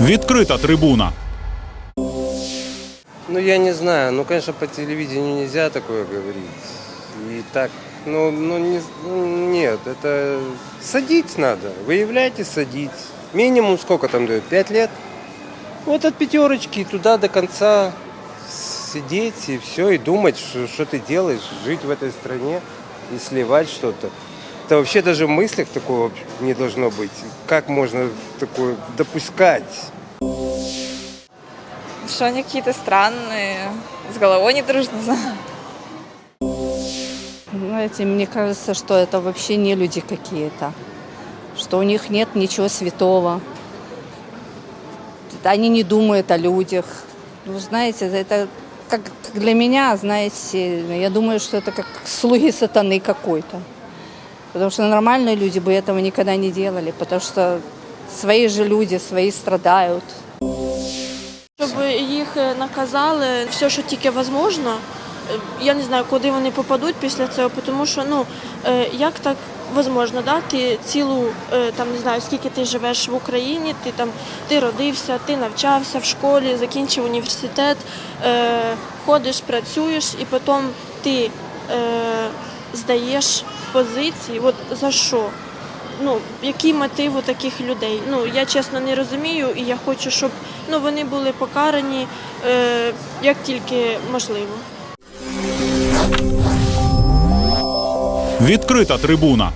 Відкрита трибуна. Ну, я не знаю. Ну, конечно, по телевидению нельзя такое говорить. И так, ну, ну, не, ну, нет, это садить надо. Выявлять и садить. Минимум сколько там дают? Пять лет? Вот от пятерочки туда до конца сидеть и все, и думать, что, что ты делаешь, жить в этой стране и сливать что-то. Это вообще даже в мыслях такого не должно быть. Как можно такое допускать? Что они какие-то странные, с головой не дружно. Знаете, мне кажется, что это вообще не люди какие-то, что у них нет ничего святого. Они не думают о людях. Ну, знаете, это как для меня, знаете, я думаю, что это как слуги сатаны какой-то. Потому что нормальные люди бы этого никогда не делали, потому что свои же люди, свои страдают. Щоб їх е, наказали все, що тільки можливо. Е, Я не знаю, куди вони попадуть після цього, тому що ну е, як так можливо, да? ти цілу е, там не знаю, скільки ти живеш в Україні, ти там ти родився, ти навчався в школі, закінчив університет, е, ходиш, працюєш, і потім ти е, здаєш позиції. От за що? ну, які мотиви таких людей. Ну, я чесно не розумію, і я хочу, щоб ну, вони були покарані е, як тільки можливо. Відкрита трибуна.